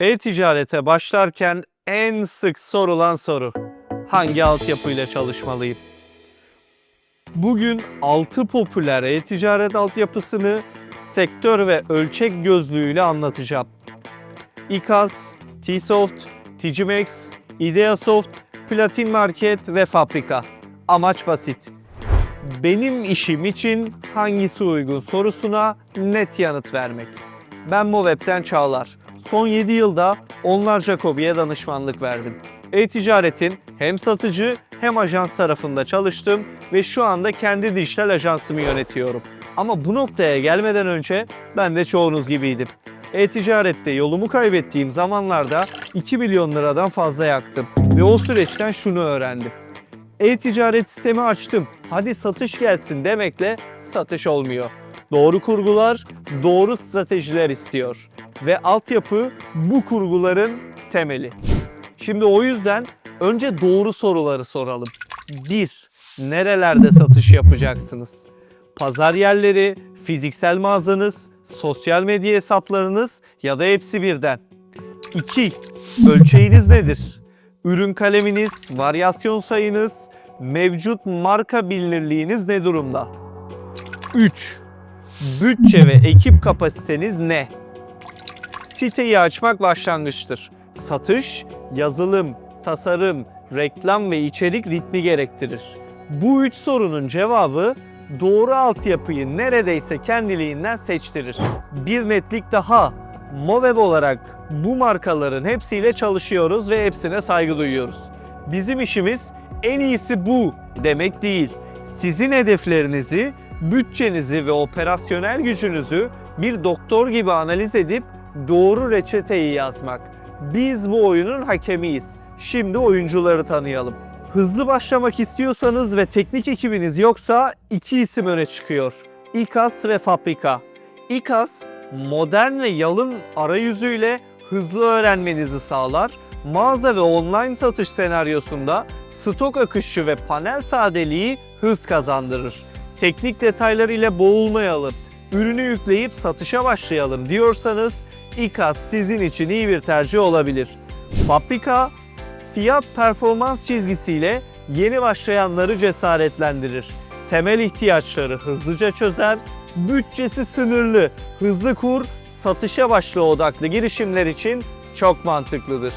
E-ticarete başlarken en sık sorulan soru. Hangi altyapıyla çalışmalıyım? Bugün 6 popüler e-ticaret altyapısını sektör ve ölçek gözlüğüyle anlatacağım. İKAS, Tsoft, Tgmax, Ideasoft, Platin Market ve Fabrika. Amaç basit. Benim işim için hangisi uygun sorusuna net yanıt vermek. Ben Moveb'den Çağlar. Son 7 yılda onlarca KOBİ'ye danışmanlık verdim. E-ticaretin hem satıcı hem ajans tarafında çalıştım ve şu anda kendi dijital ajansımı yönetiyorum. Ama bu noktaya gelmeden önce ben de çoğunuz gibiydim. E-ticarette yolumu kaybettiğim zamanlarda 2 milyon liradan fazla yaktım ve o süreçten şunu öğrendim. E-ticaret sistemi açtım. Hadi satış gelsin demekle satış olmuyor. Doğru kurgular, doğru stratejiler istiyor ve altyapı bu kurguların temeli. Şimdi o yüzden önce doğru soruları soralım. 1. Nerelerde satış yapacaksınız? Pazar yerleri, fiziksel mağazanız, sosyal medya hesaplarınız ya da hepsi birden. 2. Ölçeğiniz nedir? Ürün kaleminiz, varyasyon sayınız, mevcut marka bilinirliğiniz ne durumda? 3. Bütçe ve ekip kapasiteniz ne? Siteyi açmak başlangıçtır. Satış, yazılım, tasarım, reklam ve içerik ritmi gerektirir. Bu üç sorunun cevabı doğru altyapıyı neredeyse kendiliğinden seçtirir. Bir netlik daha. Moveb olarak bu markaların hepsiyle çalışıyoruz ve hepsine saygı duyuyoruz. Bizim işimiz en iyisi bu demek değil. Sizin hedeflerinizi, bütçenizi ve operasyonel gücünüzü bir doktor gibi analiz edip doğru reçeteyi yazmak. Biz bu oyunun hakemiyiz. Şimdi oyuncuları tanıyalım. Hızlı başlamak istiyorsanız ve teknik ekibiniz yoksa iki isim öne çıkıyor. İKAS ve Fabrika. İKAS, modern ve yalın arayüzüyle hızlı öğrenmenizi sağlar. Mağaza ve online satış senaryosunda stok akışı ve panel sadeliği hız kazandırır. Teknik detaylar ile boğulmayalım, ürünü yükleyip satışa başlayalım diyorsanız İKAS sizin için iyi bir tercih olabilir. Fabrika, fiyat performans çizgisiyle yeni başlayanları cesaretlendirir. Temel ihtiyaçları hızlıca çözer, bütçesi sınırlı, hızlı kur, satışa başla odaklı girişimler için çok mantıklıdır.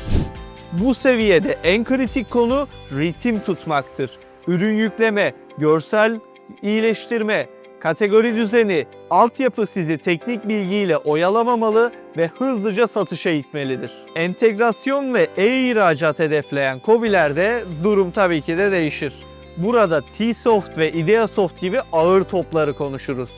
Bu seviyede en kritik konu ritim tutmaktır. Ürün yükleme, görsel iyileştirme, kategori düzeni, altyapı sizi teknik bilgiyle oyalamamalı ve hızlıca satışa itmelidir. Entegrasyon ve e-ihracat hedefleyen COBİ'lerde durum tabii ki de değişir. Burada Tsoft ve Ideasoft gibi ağır topları konuşuruz.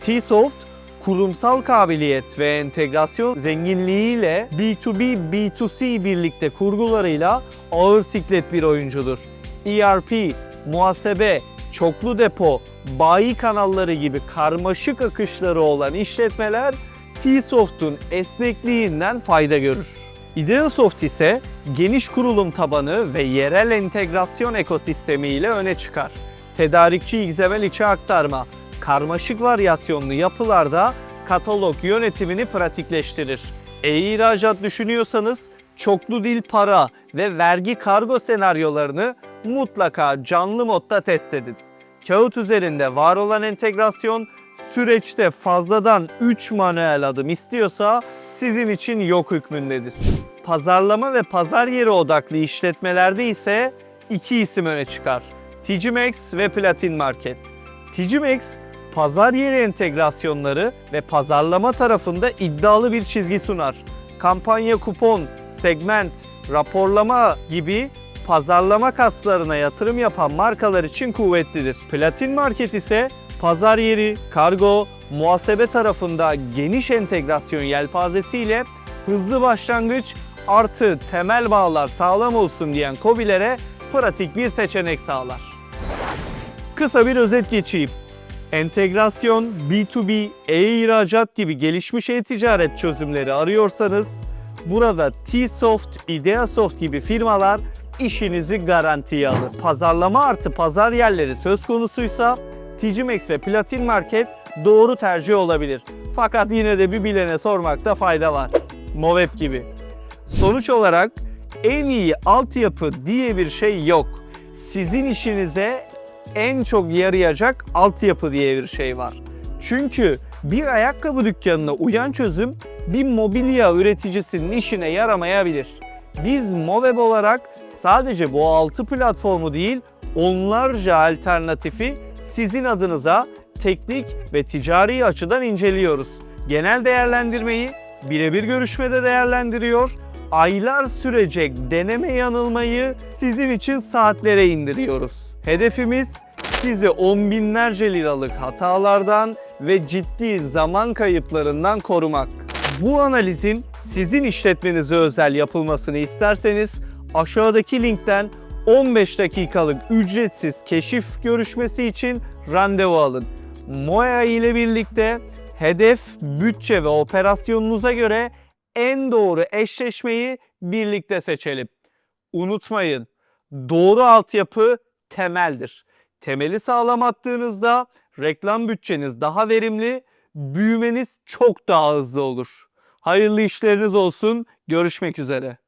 Tsoft, kurumsal kabiliyet ve entegrasyon zenginliğiyle B2B, B2C birlikte kurgularıyla ağır siklet bir oyuncudur. ERP, muhasebe, çoklu depo, bayi kanalları gibi karmaşık akışları olan işletmeler Tsoft'un esnekliğinden fayda görür. Ideasoft ise geniş kurulum tabanı ve yerel entegrasyon ekosistemi ile öne çıkar. Tedarikçi XML içe aktarma, karmaşık varyasyonlu yapılarda katalog yönetimini pratikleştirir. E-ihracat düşünüyorsanız çoklu dil para ve vergi kargo senaryolarını mutlaka canlı modda test edin. Kağıt üzerinde var olan entegrasyon süreçte fazladan 3 manuel adım istiyorsa sizin için yok hükmündedir. Pazarlama ve pazar yeri odaklı işletmelerde ise iki isim öne çıkar. Tgmax ve Platin Market. Tgmax pazar yeri entegrasyonları ve pazarlama tarafında iddialı bir çizgi sunar. Kampanya kupon, segment, raporlama gibi pazarlama kaslarına yatırım yapan markalar için kuvvetlidir. Platin Market ise pazar yeri, kargo, muhasebe tarafında geniş entegrasyon yelpazesiyle hızlı başlangıç artı temel bağlar sağlam olsun diyen COBİ'lere pratik bir seçenek sağlar. Kısa bir özet geçeyim. Entegrasyon, B2B, e-ihracat gibi gelişmiş e-ticaret çözümleri arıyorsanız burada Tsoft, Ideasoft gibi firmalar işinizi garantiye alır. Pazarlama artı pazar yerleri söz konusuysa Tgmax ve Platin Market doğru tercih olabilir. Fakat yine de bir bilene sormakta fayda var. Moveb gibi. Sonuç olarak en iyi altyapı diye bir şey yok. Sizin işinize en çok yarayacak altyapı diye bir şey var. Çünkü bir ayakkabı dükkanına uyan çözüm bir mobilya üreticisinin işine yaramayabilir. Biz Moveb olarak sadece bu altı platformu değil, onlarca alternatifi sizin adınıza teknik ve ticari açıdan inceliyoruz. Genel değerlendirmeyi birebir görüşmede değerlendiriyor, aylar sürecek deneme yanılmayı sizin için saatlere indiriyoruz. Hedefimiz sizi on binlerce liralık hatalardan ve ciddi zaman kayıplarından korumak. Bu analizin sizin işletmenize özel yapılmasını isterseniz aşağıdaki linkten 15 dakikalık ücretsiz keşif görüşmesi için randevu alın. Moya ile birlikte hedef, bütçe ve operasyonunuza göre en doğru eşleşmeyi birlikte seçelim. Unutmayın, doğru altyapı temeldir. Temeli sağlam attığınızda reklam bütçeniz daha verimli, büyümeniz çok daha hızlı olur. Hayırlı işleriniz olsun. Görüşmek üzere.